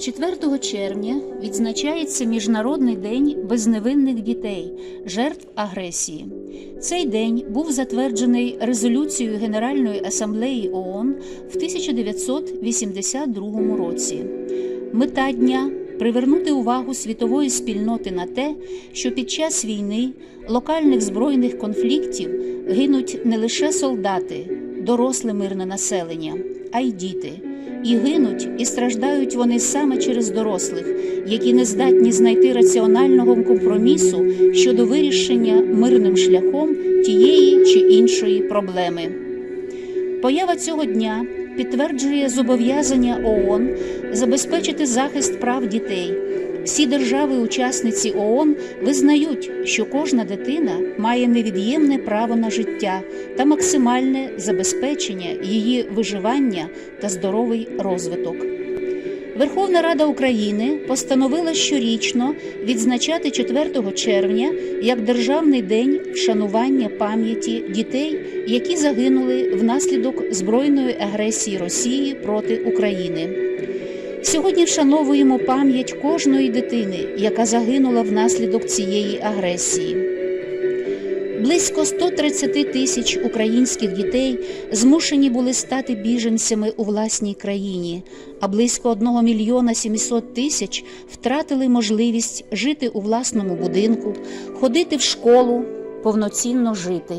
4 червня відзначається Міжнародний день безневинних дітей, жертв агресії. Цей день був затверджений резолюцією Генеральної асамблеї ООН в 1982 році. Мета дня привернути увагу світової спільноти на те, що під час війни, локальних збройних конфліктів гинуть не лише солдати, доросле мирне населення, а й діти. І гинуть, і страждають вони саме через дорослих, які не здатні знайти раціонального компромісу щодо вирішення мирним шляхом тієї чи іншої проблеми. Поява цього дня підтверджує зобов'язання ООН забезпечити захист прав дітей. Всі держави-учасниці ООН визнають, що кожна дитина має невід'ємне право на життя та максимальне забезпечення її виживання та здоровий розвиток. Верховна Рада України постановила щорічно відзначати 4 червня як Державний день вшанування пам'яті дітей, які загинули внаслідок збройної агресії Росії проти України. Сьогодні вшановуємо пам'ять кожної дитини, яка загинула внаслідок цієї агресії. Близько 130 тисяч українських дітей змушені були стати біженцями у власній країні, а близько 1 мільйона 700 тисяч втратили можливість жити у власному будинку, ходити в школу, повноцінно жити.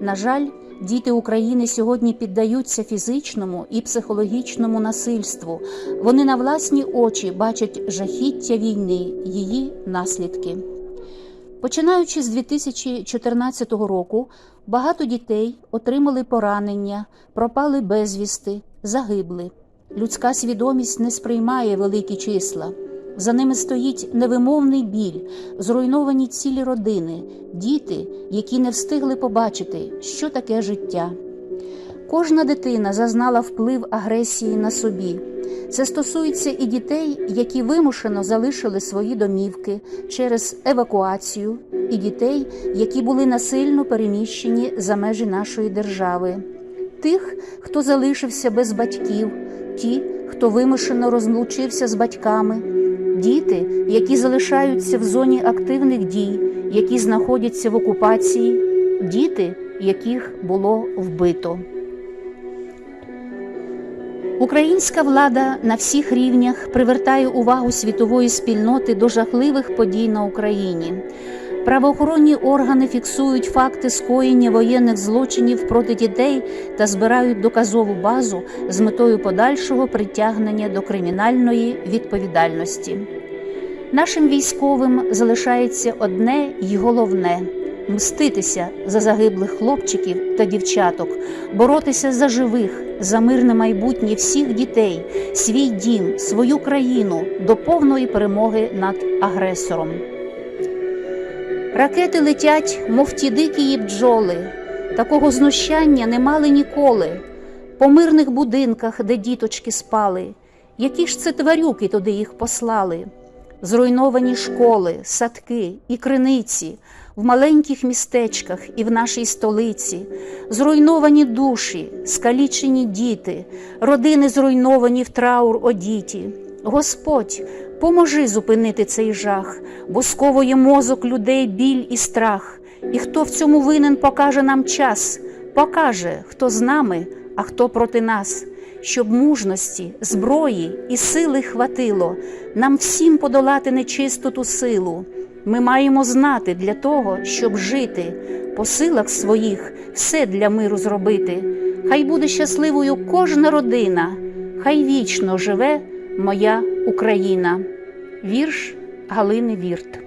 На жаль, діти України сьогодні піддаються фізичному і психологічному насильству. Вони на власні очі бачать жахіття війни, її наслідки. Починаючи з 2014 року, багато дітей отримали поранення, пропали безвісти, загибли. Людська свідомість не сприймає великі числа. За ними стоїть невимовний біль, зруйновані цілі родини, діти, які не встигли побачити, що таке життя. Кожна дитина зазнала вплив агресії на собі. Це стосується і дітей, які вимушено залишили свої домівки через евакуацію, і дітей, які були насильно переміщені за межі нашої держави, тих, хто залишився без батьків, ті, хто вимушено розлучився з батьками, діти, які залишаються в зоні активних дій, які знаходяться в окупації, діти, яких було вбито. Українська влада на всіх рівнях привертає увагу світової спільноти до жахливих подій на Україні. Правоохоронні органи фіксують факти скоєння воєнних злочинів проти дітей та збирають доказову базу з метою подальшого притягнення до кримінальної відповідальності. Нашим військовим залишається одне й головне мститися за загиблих хлопчиків та дівчаток, боротися за живих, за мирне майбутнє всіх дітей, свій дім, свою країну до повної перемоги над агресором. Ракети летять, мов ті дикі бджоли. Такого знущання не мали ніколи. По мирних будинках, де діточки спали. Які ж це тварюки туди їх послали? Зруйновані школи, садки і криниці в маленьких містечках і в нашій столиці, зруйновані душі, скалічені діти, родини зруйновані в траур одіті. Господь, поможи зупинити цей жах, бо сковує мозок людей біль і страх. І хто в цьому винен, покаже нам час, покаже, хто з нами, а хто проти нас щоб мужності, зброї і сили хватило нам всім подолати нечистоту силу. Ми маємо знати для того, щоб жити, по силах своїх все для миру зробити. Хай буде щасливою кожна родина, хай вічно живе моя Україна. Вірш Галини Вірт.